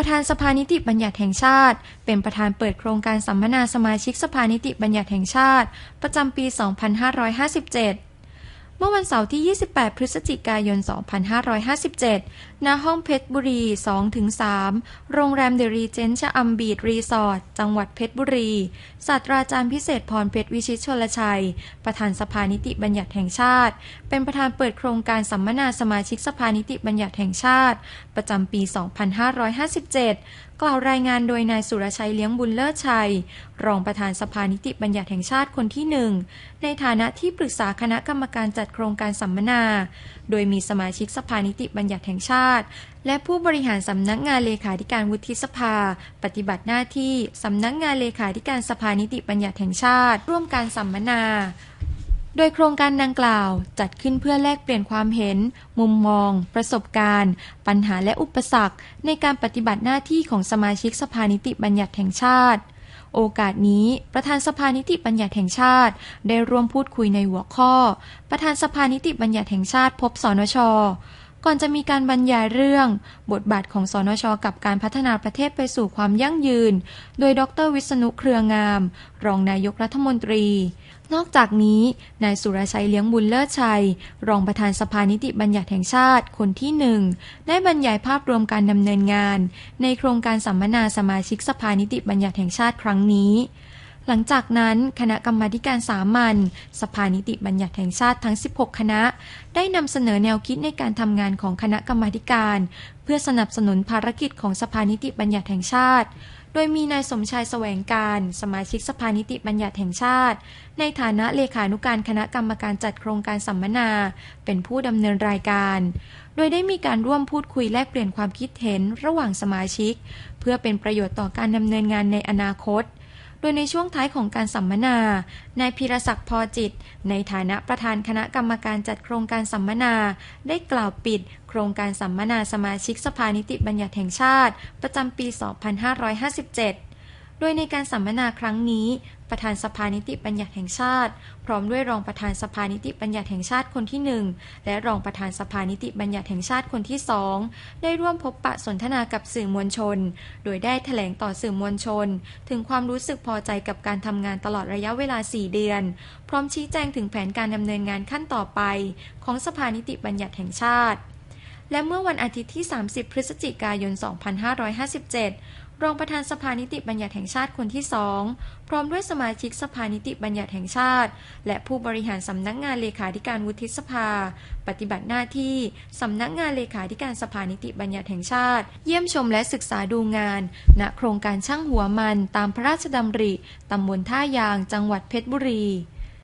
ประธานสภานิติบัญญัติแห่งชาติ เป็นประธานเปิดโครงการสัมมนาสมาชิกสภานิติบัญญัติแห่งชาติ ประจำปี 2557 เมื่อวันเสาร์ที่ 28 พฤศจิกายน 2557 ณ ห้องเพชรบุรี 2-3 โรงแรมเดรีเจนชะอัมบีดรีสอร์ท จังหวัดเพชรบุรี ศาสตราจารย์พิเศษพรเพชรวิชิตชลชัย ประธานสภานิติบัญญัติแห่งชาติ เป็นประธานเปิดโครงการสัมมนาสมาชิกสภานิติบัญญัติแห่งชาติ ประจำปี 2557 กล่าวรายงานโดยนายสุรชัยเลี้ยงบุญเลิศชัย รองประธานสภานิติบัญญัติแห่งชาติคนที่หนึ่งในฐานะที่ปรึกษาคณะกรรมการจัดโครงการสัมมนา โดยมีสมาชิกสภานิติบัญญัติแห่งชาติ และผู้บริหารสำนักงานเลขาธิการวุฒิสภา ปฏิบัติหน้าที่สำนักงานเลขาธิการสภานิติบัญญัติแห่งชาติ ร่วมการสัมมนา โดยโครงการดังกล่าวจัดขึ้นเพื่อแลกเปลี่ยนความเห็น มุมมอง ประสบการณ์ ปัญหาและอุปสรรค ในการปฏิบัติหน้าที่ของสมาชิกสภานิติบัญญัติแห่งชาติ โอกาสนี้ประธานสภานิติบัญญัติแห่งชาติ ได้ร่วมพูดคุยในหัวข้อ ประธานสภานิติบัญญัติแห่งชาติพบสนช ก่อนจะมีการบรรยายเรื่อง บทบาทของสนชกับการพัฒนาประเทศไปสู่ความยั่งยืน โดยดรวิษณุเครืองาม รองนายกรัฐมนตรี นอกจากนี้ นายสุรชัยเลี้ยงบุญเลิศชัย รองประธานสภานิติบัญญัติแห่งชาติคนที่หนึ่งได้บรรยายภาพรวมการดำเนินงาน ในโครงการสัมมนาสมาชิกสภานิติบัญญัติแห่งชาติครั้งนี้ หลังจากนั้นคณะกรรมาการสามัญสภานิติบัญญัติแห่งชาติทั้ง 16 คณะ ได้นำเสนอแนวคิดในการทำงานของคณะกรรมาการ เพื่อสนับสนุนภารกิจของสภานิติบัญญัติแห่งชาติ โดยมีนายสมชายแสวงการ สมาชิกสภานิติบัญญัติแห่งชาติ ในฐานะเลขานุการคณะกรรมการจัดโครงการสัมมนา เป็นผู้ดำเนินรายการ โดยได้มีการร่วมพูดคุยแลกเปลี่ยนความคิดเห็นระหว่างสมาชิก เพื่อเป็นประโยชน์ต่อการดำเนินงานในอนาคต โดยในช่วงท้ายของการสัมมนา นายพีรศักดิ์พอจิต ในฐานะประธานคณะกรรมการจัดโครงการสัมมนา ได้กล่าวปิด โครงการสัมมนาสมาชิกสภานิติบัญญัติแห่งชาติ ประจำปี 2557 โดยในการสัมมนาครั้งนี้ ประธานสภานิติบัญญัติแห่งชาติ พร้อมด้วยรองประธานสภานิติบัญญัติแห่งชาติคนที่หนึ่งและรองประธานสภานิติบัญญัติแห่งชาติคนที่สองได้ร่วมพบปะสนทนากับสื่อมวลชน โดยได้แถลงต่อสื่อมวลชน ถึงความรู้สึกพอใจกับการทำงานตลอดระยะเวลา 4 เดือน พร้อมชี้แจงถึงแผนการดำเนินงานขั้นต่อไป ของสภานิติบัญญัติแห่งชาติ และเมื่อวันอาทิตย์ที่ 30 พฤศจิกายน 2557 รองประธานสภานิติบัญญัติแห่งชาติคนที่สองพร้อมด้วยสมาชิกสภานิติบัญญัติแห่งชาติ และผู้บริหารสำนักงานเลขาธิการวุฒิสภา ปฏิบัติหน้าที่สำนักงานเลขาธิการสภานิติบัญญัติแห่งชาติ เยี่ยมชมและศึกษาดูงาน ณโครงการช่างหัวมันตามพระราชดำริตำบลท่ายาง จังหวัดเพชรบุรี